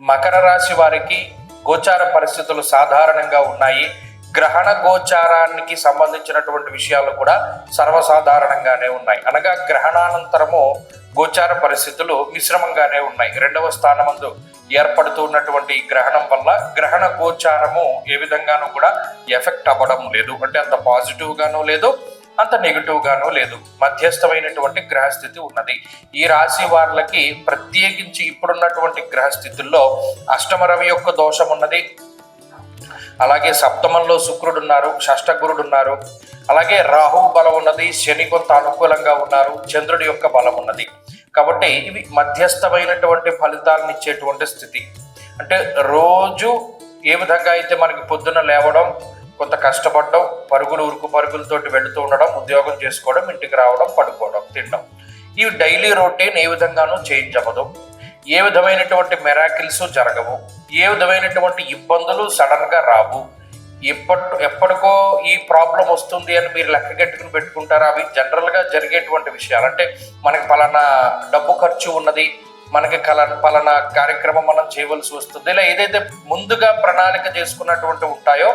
మకర రాశి వారికి గోచార పరిస్థితులు సాధారణంగా ఉన్నాయి. గ్రహణ గోచారానికి సంబంధించినటువంటి విషయాలు కూడా సర్వసాధారణంగానే ఉన్నాయి. అనగా గ్రహణానంతరము గోచార పరిస్థితులు మిశ్రమంగానే ఉన్నాయి. రెండవ స్థానమందు ఏర్పడుతున్నటువంటి ఉన్నటువంటి గ్రహణం వల్ల గ్రహణ గోచారము ఏ విధంగానూ కూడా ఎఫెక్ట్ అవ్వడం లేదు. అంటే అంత పాజిటివ్గానూ లేదు అంత నెగిటివ్గానో లేదు. మధ్యస్థమైనటువంటి గ్రహస్థితి ఉన్నది. ఈ రాశి వాళ్ళకి ప్రత్యేకించి ఇప్పుడున్నటువంటి గ్రహస్థితుల్లో అష్టమ రవి యొక్క దోషం ఉన్నది. అలాగే సప్తమంలో శుక్రుడు ఉన్నారు షష్ట గురుడు ఉన్నారు. అలాగే రాహు బలం ఉన్నది శని కొంత అనుకూలంగా ఉన్నారు చంద్రుడి యొక్క బలం ఉన్నది. కాబట్టి ఇవి మధ్యస్థమైనటువంటి ఫలితాలను ఇచ్చేటువంటి స్థితి. అంటే రోజు ఏ విధంగా అయితే మనకి పొద్దున లేవడం కొంత కష్టపడడం పరుగులు ఉరుకు పరుగులతోటి వెళుతూ ఉండడం ఉద్యోగం చేసుకోవడం ఇంటికి రావడం పడుకోవడం తినడం. ఈ డైలీ రొటీన్ ఏ విధంగానూ చేంజ్ అవ్వదు. ఏ విధమైనటువంటి మెరాకిల్స్ జరగవు. ఏ విధమైనటువంటి ఇబ్బందులు సడన్గా రావు. ఎప్పటి ఎప్పటికో ఈ ప్రాబ్లం వస్తుంది అని మీరు లెక్క కట్టుకుని పెట్టుకుంటారా? అవి జనరల్గా జరిగేటువంటి విషయాలు. అంటే మనకి పలానా డబ్బు ఖర్చు ఉన్నది మనకి కల పలానా కార్యక్రమం మనం చేయవలసి వస్తుంది ఇలా ఏదైతే ముందుగా ప్రణాళిక చేసుకున్నటువంటి ఉంటాయో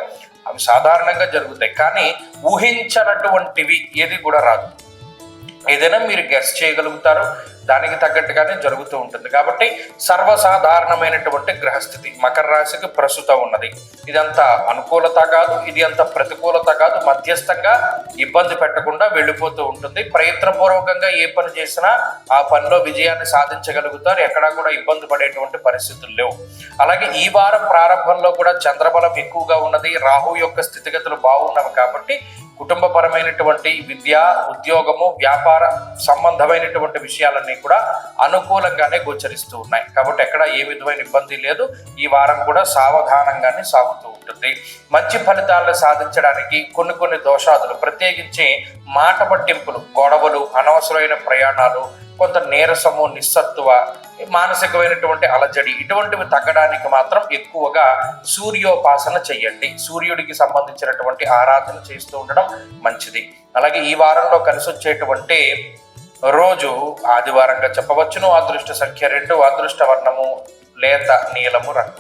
అవి సాధారణంగా జరుగుతాయి. కానీ ఊహించనటువంటివి ఏది కూడా రాదు. ఏదైనా మీరు గెస్ చేయగలుగుతారు. దానికి తగ్గట్టుగానే జరుగుతూ ఉంటుంది. కాబట్టి సర్వసాధారణమైనటువంటి గ్రహస్థితి మకర రాశికి ప్రస్తుతం ఉన్నది. ఇదంతా అనుకూలత కాదు ఇది అంత ప్రతికూలత కాదు. మధ్యస్థంగా ఇబ్బంది పెట్టకుండా వెళ్ళిపోతూ ఉంటుంది. ప్రయత్నపూర్వకంగా ఏ పని చేసినా ఆ పనిలో విజయాన్ని సాధించగలుగుతారు. ఎక్కడా కూడా ఇబ్బంది పడేటువంటి పరిస్థితులు లేవు. అలాగే ఈ వారం ప్రారంభంలో కూడా చంద్రబలం ఎక్కువగా ఉన్నది. రాహు యొక్క స్థితిగతులు బాగున్నవి కాబట్టి కుటుంబపరమైనటువంటి విద్య ఉద్యోగము వ్యాపార సంబంధమైనటువంటి విషయాలన్నీ కూడా అనుకూలంగానే గోచరిస్తూ ఉన్నాయి. కాబట్టి ఎక్కడ ఏ విధమైన ఇబ్బంది లేదు. ఈ వారం కూడా సావధానంగానే సాగుతూ ఉంటుంది. మంచి ఫలితాలను సాధించడానికి కొన్ని కొన్ని దోషాదులు ప్రత్యేకించి మాట పట్టింపులు గొడవలు అనవసరమైన ప్రయాణాలు కొంత నీరసము నిస్సత్వ మానసికమైనటువంటి అలజడి ఇటువంటివి తగ్గడానికి మాత్రం ఎక్కువగా సూర్యోపాసన చెయ్యండి. సూర్యుడికి సంబంధించినటువంటి ఆరాధన చేస్తూ ఉండడం మంచిది. అలాగే ఈ వారంలో కలిసి వచ్చేటువంటి రోజు ఆదివారంగా చెప్పవచ్చును. అదృష్ట సంఖ్య రెండు అదృష్ట వర్ణము లేత నీలము రంగు.